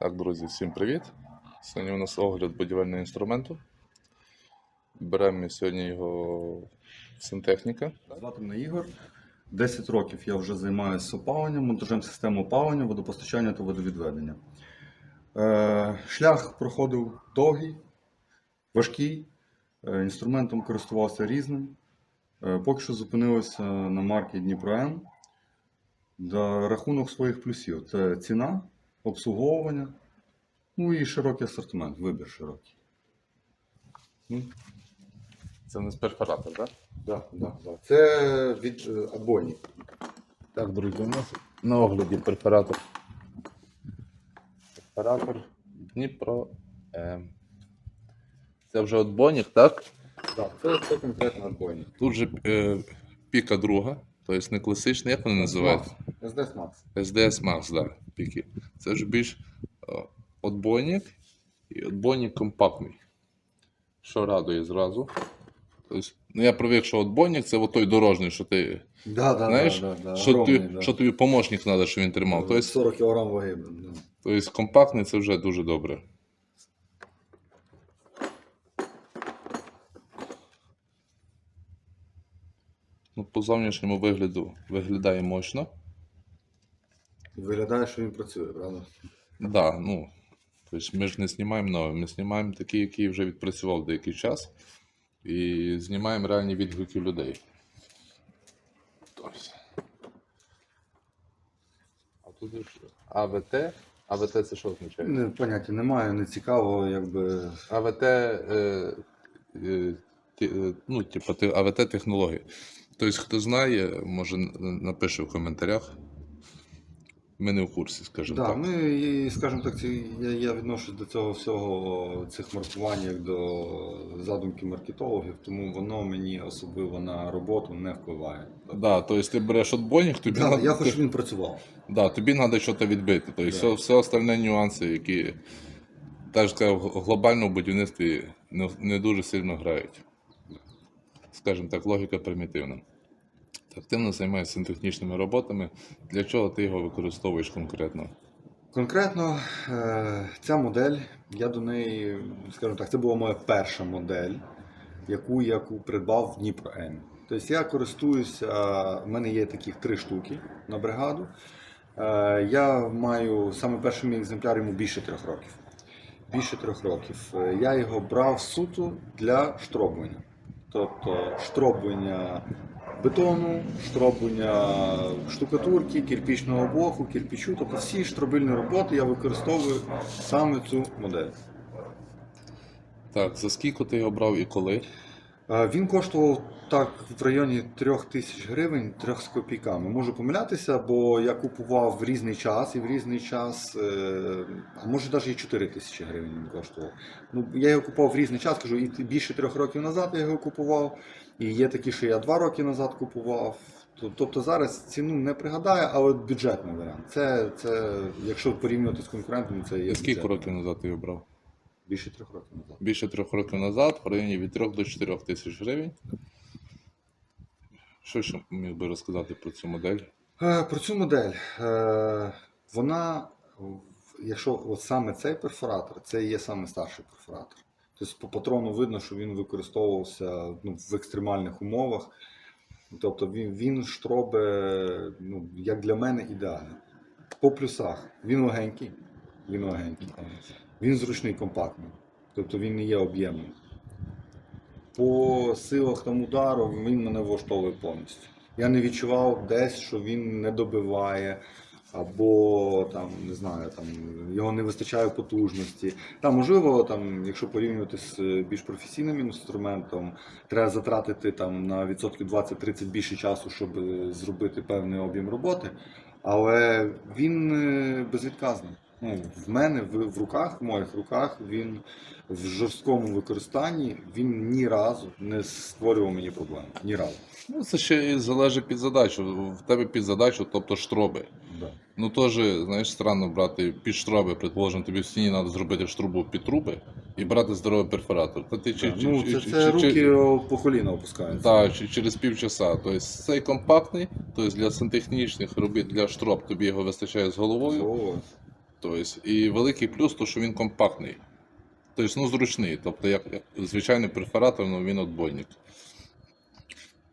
Так, друзі, всім привіт! Сьогодні у нас огляд будівельного інструменту. Беремо сьогодні його в сантехніка. Звати мене Ігор. 10 років я вже займаюся опаленням, монтажем системи опалення, водопостачання та водовідведення. Е, шлях проходив довгий, важкий, е, інструментом користувався різним. Е, поки що зупинилися на марки Дніпро М. Рахунок своїх плюсів це ціна, обслуговування, ну і широкий асортимент, вибір широкий. Це у нас перфоратор, так? Да, да, да. Це від е, Абоні. Так, друзі, у нас на огляді перфоратор. Перфоратор Дніпро М. Це вже от Бонік, так? Так, це, це конкретно Абоні. Тут же е, піка друга, тобто не класичний, як вони називаються? SDS Max. SDS Max, да. Це вже більш е, отбойник і отбойник компактний. Що радує зразу. Тобто, ну я привик, що отбойник це той дорожній, що ти. Да, да, знаєш, да, да, да. що, Огромний, ти, да. що тобі помощник треба, щоб він тримав. Тобто, 40 кг ваги. да. тобто компактний це вже дуже добре. Ну, по зовнішньому вигляду виглядає мощно. Виглядає, що він працює, правда? Да, ну, тобто ми ж не знімаємо нове, ми знімаємо такий, який вже відпрацював деякий час, і знімаємо реальні відгуки людей. Тобто. А тут ж АВТ. АВТ це що означає? Не, поняття немає, не цікаво, якби. АВТ, е, е, е, ну, типу, АВТ технології. Тобто, хто знає, може напише в коментарях. Ми не в курсі, скажімо Да, так. ми, і, скажімо так, ці, я, я відношусь до цього всього цих маркувань як до задумки маркетологів, тому воно мені особливо на роботу не впливає. Да, тобто ти береш отбойник, тобі Да, надо- я хочу, щоб він працював. Да, тобі треба щось відбити. Тобто Да. все, все остальне нюанси, які так сказав, в глобальному будівництві не, не дуже сильно грають. Скажімо так, логіка примітивна. Ти активно займаєшся сантехнічними роботами. Для чого ти його використовуєш конкретно? Конкретно е, ця модель, я до неї, скажімо так, це була моя перша модель, яку я придбав в Дніпро М. Тобто я користуюся, в мене є таких три штуки на бригаду. Е, Я маю саме перший мій екземпляр йому більше трьох років. Більше трьох років. Е, Я його брав суто для штробування. Тобто штроблення бетону, штроблення штукатурки, кирпічного блоку, кирпічу, тобто всі штробильні роботи я використовую саме цю модель. Так, за скільки ти його брав і коли? Е, Він коштував так в районі 3 тисяч гривень, 3 з копійками. Можу помилятися, бо я купував в різний час і в різний час, е, а може навіть і 4 тисячі гривень він коштував. Ну, я його купував в різний час, кажу, і більше трьох років назад я його купував. І є такі, що я 2 роки назад купував. Тобто зараз ціну не пригадаю, але бюджетний варіант. Це, це якщо порівнювати з конкурентами, це є скільки років назад ти його брав? Більше трьох років назад. Більше трьох років назад, в районі від 3 до 4 тисяч гривень. Що ще міг би розказати про цю модель? Е, Про цю модель. Е, Вона, якщо от саме цей перфоратор, це є саме старший перфоратор. Тобто по патрону видно, що він використовувався ну, в екстремальних умовах. Тобто він, він штробе, ну, як для мене, ідеально. По плюсах. Він легенький. Він легенький. Він зручний, компактний. Тобто він не є об'ємним. По силах там удару він мене влаштовує повністю. Я не відчував десь, що він не добиває, або там, не знаю, там, його не вистачає потужності. Там, можливо, там, якщо порівнювати з е, більш професійним інструментом, треба затратити там, на відсотків 20-30 більше часу, щоб е, зробити певний об'єм роботи. Але він е, безвідказний. Ну, в мене в, в руках, в моїх руках, він в жорсткому використанні він ні разу не створював мені проблем. Ні разу. Ну, це ще і залежить під задачу. В тебе під задачу, тобто штроби. Да. Ну теж, знаєш, странно брати під штроби, предположимо, тобі в стіні треба зробити штрубу під труби і брати здоровий перфоратор. Та ти чи, Да, чи, ну, це, чи, це чи- руки чи- по коліна опускаються. та, чи через півчаса. Тобто цей компактний, тобто для сантехнічних робіт для штроб тобі його вистачає з головою. О, Тобто, і великий плюс, то, що він компактний. Тобто, ну, зручний. Тобто, як, як звичайний перфоратор, ну він отбойник.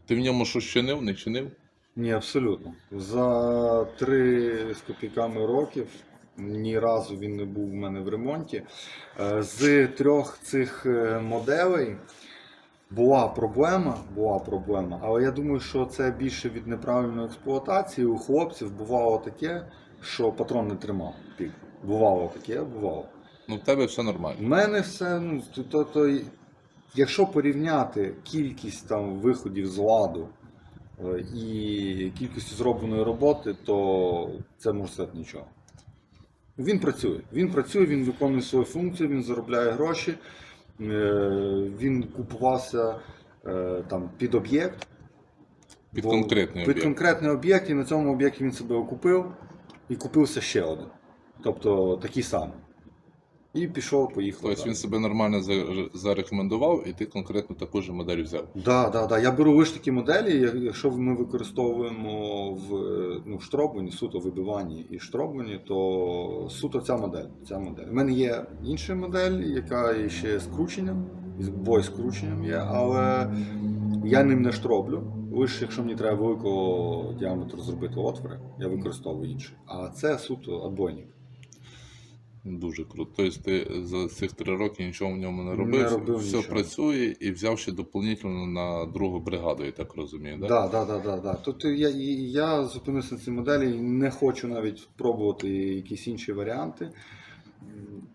Ти в ньому щось чинив, не чинив? Ні, абсолютно. За три з копійками років ні разу він не був у мене в ремонті. Е, З трьох цих е, моделей була проблема, була проблема, але я думаю, що це більше від неправильної експлуатації. У хлопців бувало таке, що патрон не тримав пік. Бувало таке, бувало. Ну, в тебе все нормально. У мене все, ну, то, то, то, якщо порівняти кількість там виходів з ладу е, і кількістю зробленої роботи, то це можна сказати нічого. Він працює. Він працює, він виконує свою функцію, він заробляє гроші, е, він купувався е, там, під об'єкт. Під Бо- конкретний Під об'єкт. конкретний об'єкт, і на цьому об'єкті він себе окупив і купився ще один. Тобто такий самий. І пішов, поїхав. Тобто далі. він себе нормально зарекомендував, і ти конкретно таку ж модель взяв. Да, да, да. Я беру лише такі моделі, якщо ми використовуємо в е, ну, штробленні, суто вибиванні і штробленні, то суто ця модель. Ця модель. У мене є інша модель, яка є ще з крученням, з бой скрученням є, але я ним не штроблю. Лише якщо мені треба великого діаметру зробити отвори, я використовую інший. А це суто отбойник. Дуже круто. Тобто ти за цих три роки нічого в ньому не Не робив, робив все нічого. працює і взяв ще доповнительно на другу бригаду, я так розумію, так? Да, да, да, да, да. Тобто я, я зупинився на цій моделі і не хочу навіть пробувати якісь інші варіанти.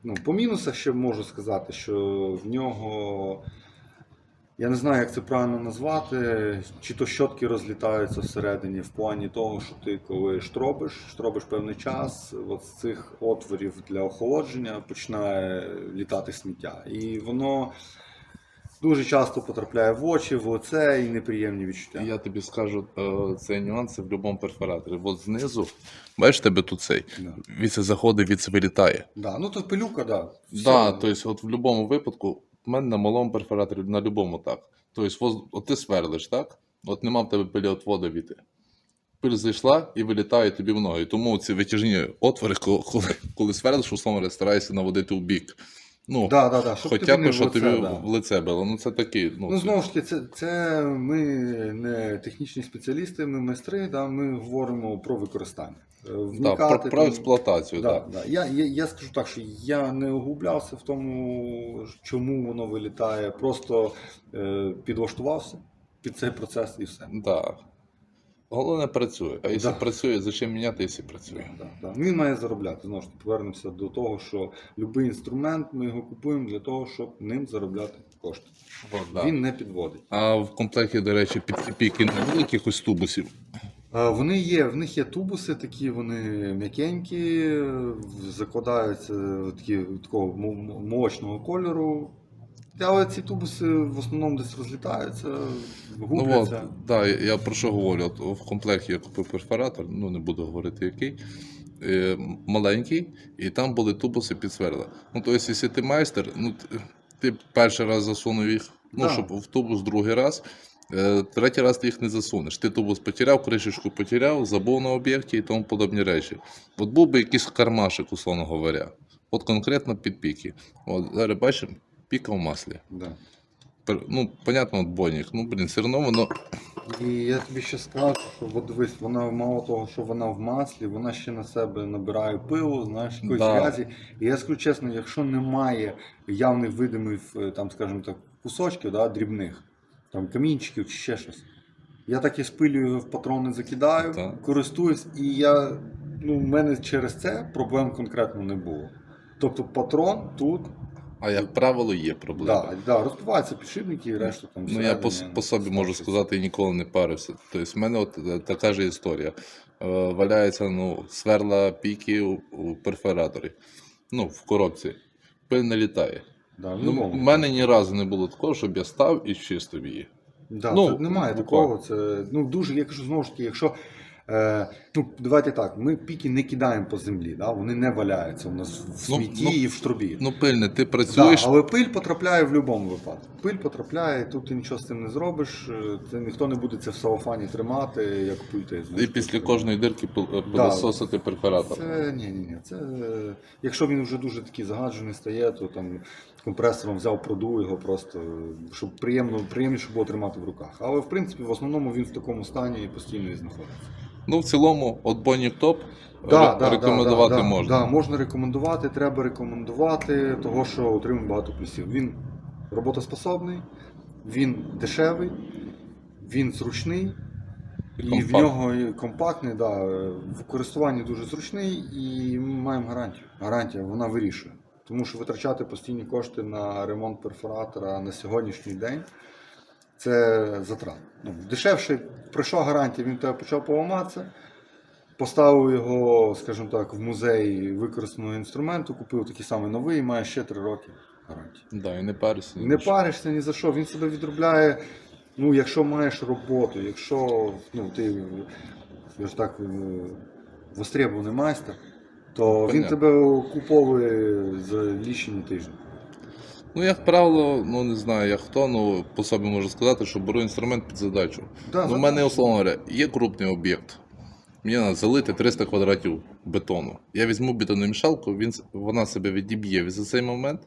Ну, по мінусах ще можу сказати, що в нього. Я не знаю, як це правильно назвати, чи то щотки розлітаються всередині в плані того, що ти коли штробиш, штробиш певний час, от з цих отворів для охолодження починає літати сміття. І воно дуже часто потрапляє в очі, в лице і неприємні відчуття. Я тобі скажу е, цей нюанс в будь-якому перфораторі. От знизу, бачиш тебе тут цей, Да. від це заходить, від це вилітає. Да. Ну то пилюка, да. Все. Да, тобто, от в будь-якому випадку, в мене на малому перфораторі, на будь-якому так. Тобто, от ти сверлиш, так? От нема в тебе пилі віти. Пиль зайшла і вилітає тобі в ноги. Тому ці витяжні отвори, коли, коли, сверлиш, условно стараєшся наводити у бік. Ну, Да, да, да. Щоб хоча б, що тобі да. в лице було. Ну це такі. Ну, Ну, знову ж таки, це, це ми не технічні спеціалісти, ми майстри, да, ми говоримо про використання. Е, да, Вникати, про, про там- експлуатацію, Да, так. да. Я, я, я скажу так, що я не углублявся в тому, чому воно вилітає. Просто е, підлаштувався під цей процес і все. Да. Головне працює. А якщо Да. працює, зачем міняти, якщо працює? Да, да. Він має заробляти. Знову ж повернемося до того, що будь-який інструмент ми його купуємо для того, щоб ним заробляти кошти. От, да. Він не підводить. А в комплекті, до речі, під піки не було якихось тубусів. Вони є, в них є тубуси такі, вони м'якенькі, закладаються такі такого мо- мо- кольору. Але ці тубуси в основному десь розлітаються, Ну от, губляться. да, я я про що говорю? От в комплекті я купив перфоратор, ну не буду говорити який. е, Маленький, і там були тубуси під сверла. Ну, тобто, якщо ти майстер, ну ти, ти перший раз засунув їх, ну, Да. щоб в тубус другий раз, е, третій раз ти їх не засунеш. Ти тубус потеряв, кришечку потеряв, забув на об'єкті і тому подобні речі. От був би якийсь кармашик, условно говоря. От конкретно під піки. От зараз бачимо, піка в маслі. Да. Ну, понятно, отбойник. Ну, блін, все одно воно. І я тобі ще скажу, що от дивись, вона мало того, що вона в маслі, вона ще на себе набирає пилу, знаєш, якоїсь Да. грязі. І я скажу чесно, якщо немає явних видимих, е, там, скажімо так, кусочків, да, дрібних, там камінчиків чи ще щось. Я так і спилюю в патрони закидаю, Так. користуюсь, і я, ну, в мене через це проблем конкретно не було. Тобто патрон тут, А як правило, є проблема. да, да, розпиваються підшипники і решта там. Ну, я по, по собі можу сказати, я ніколи не парився. Тобто, в мене от е, така ж історія. Е, валяється ну, сверла піки у, у перфораторі. Ну, в коробці. Пиль не літає. Да, Ну, в мене ні разу не було такого, щоб я став і чистив її. Да, Ну, немає буквально. такого. Це ну дуже, я кажу знову ж таки, якщо ну, давайте так, ми піки не кидаємо по землі, да? вони не валяються у нас в Ну, смітті ну, і в трубі. Ну, пильне, ти Да, працюєш. але пиль потрапляє в будь-якому випадку. Пиль потрапляє, тут ти нічого з цим не зробиш. е, Це ніхто не буде це в салофані тримати, як пульти. І після кожної дирки пил- пилососити перфоратор. Це ні, ні, ні. Це е, якщо він вже дуже такий загаджений стає, то там компресором взяв, продув його просто, е, щоб приємно, приємніше було тримати в руках. Але в принципі, в основному він в такому стані і постійно і знаходиться. Ну, в цілому, отбойник топ Да, ре- да, рекомендувати да, да, можна. Да, можна рекомендувати, треба рекомендувати, того що отримує багато плюсів. Він роботоспособний, він дешевий, він зручний. І І, в нього компактний, да, е, в користуванні дуже зручний і ми маємо гарантію. Гарантія вона вирішує. Тому що витрачати постійні кошти на ремонт перфоратора на сьогоднішній день це затрат. Ну, дешевше пройшла гарантія, він тебе почав поламатися. Поставив його, скажімо так, в музей використаного інструменту, купив такий самий новий і має ще 3 роки гарантії. Да, і не паришся. ні Не за що. паришся ні за що, він себе відробляє. Ну, якщо маєш роботу, якщо ну, ти я ж так, е, востребований майстер, то він Понятно. тебе куповує за лічені тижні. Ну, як правило, ну не знаю, як хто, ну по собі можу сказати, що беру інструмент під задачу. Да, ну, у мене, условно говоря, є крупний об'єкт. Мені треба залити 300 квадратів бетону. Я візьму бетономішалку, він, вона себе відіб'є за цей момент,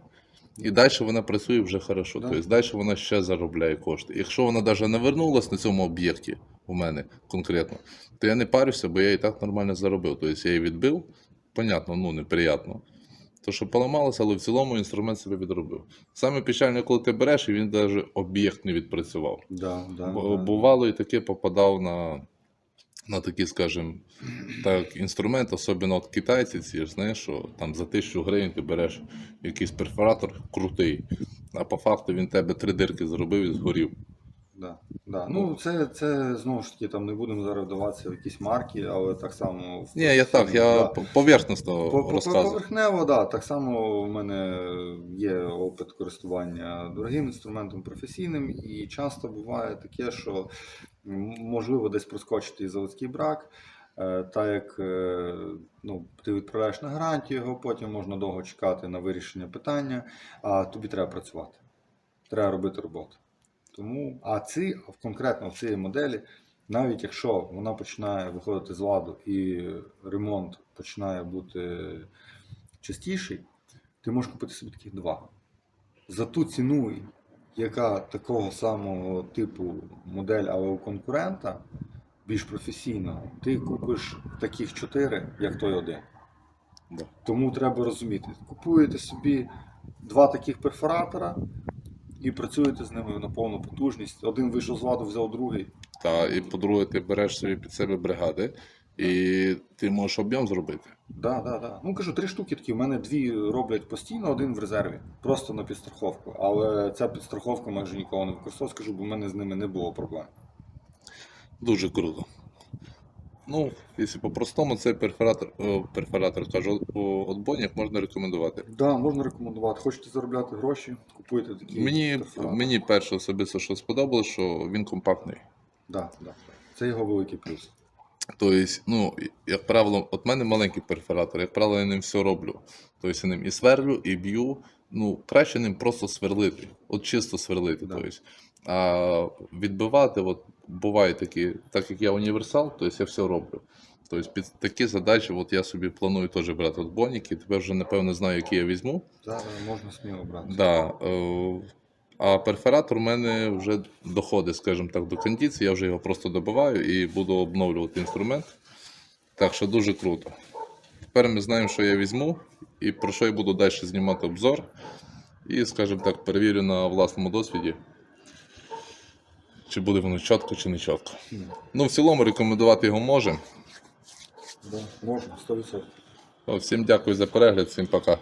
і далі вона працює вже хорошо. Да. Тобто далі вона ще заробляє кошти. Якщо вона навіть не вернулась на цьому об'єкті у мене конкретно, то я не парюся, бо я і так нормально заробив. Тобто я її відбив, понятно, ну неприятно. То, що поламалося, але в цілому інструмент себе відробив. Саме печальне, коли ти береш, і він навіть об'єкт не відпрацював. Да, да, Бо- да. Бувало і таке попадав на, на такі, скажімо, так, інструмент, особливо от китайці, ці знаєш, що там за тисячу гривень ти береш якийсь перфоратор крутий, а по факту він тебе три дирки зробив і згорів. Да, да. Ну, це, це знову ж таки, там не будемо зараз вдаватися в якісь марки, але так само. в Ні, я так, я Да. поверхностно По- по- розказую. Поверхнево, да. Так само в мене є опит користування дорогим інструментом професійним, і часто буває таке, що можливо десь проскочити і заводський брак. е, Так як е, ну, ти відправляєш на гарантію його, потім можна довго чекати на вирішення питання, а тобі треба працювати. Треба робити роботу. Тому, а ці конкретно в цій моделі, навіть якщо вона починає виходити з ладу і ремонт починає бути частіший, ти можеш купити собі таких два. За ту ціну, яка такого самого типу модель, але у конкурента, більш професійного, ти купиш таких чотири, як той один. Тому треба розуміти, купуєте собі два таких перфоратора і працюєте з ними на повну потужність. Один вийшов з ладу, взяв другий. Та, і по-друге, ти береш собі під себе бригади, і ти можеш об'єм зробити. Да, да, да. Ну кажу, три штуки такі. У мене дві роблять постійно, один в резерві. Просто на підстраховку. Але ця підстраховка майже ніколи не використовую, скажу, бо в мене з ними не було проблем. Дуже круто. Ну, якщо по-простому, цей перфоратор, о, перфоратор кажу, отбойник можна рекомендувати. Да, можна рекомендувати. Хочете заробляти гроші, купуйте такі. Мені, мені перше особисто, що сподобалось, що він компактний. Да, да. Це його великий плюс. Тобто, ну, як правило, от мене маленький перфоратор, як правило, я ним все роблю. Тобто я ним і сверлю, і б'ю. Ну, краще ним просто сверлити. От чисто сверлити. Да. Тобто. А відбивати, от буває такі, так як я універсал, тобто я все роблю. Тобто під такі задачі, от я собі планую теж брати отбойники, тепер вже напевно знаю, які я візьму. Да, да, можна сміло брати. Да, е, а перфоратор у мене вже доходить, скажімо так, до кондиції, я вже його просто добиваю і буду обновлювати інструмент. Так що дуже круто. Тепер ми знаємо, що я візьму і про що я буду далі знімати обзор. І, скажімо так, перевірю на власному досвіді, чи буде воно чітко, чи не чітко. Ну, в цілому рекомендувати його можемо. Да, можна, 100%. Всім дякую за перегляд, всім пока.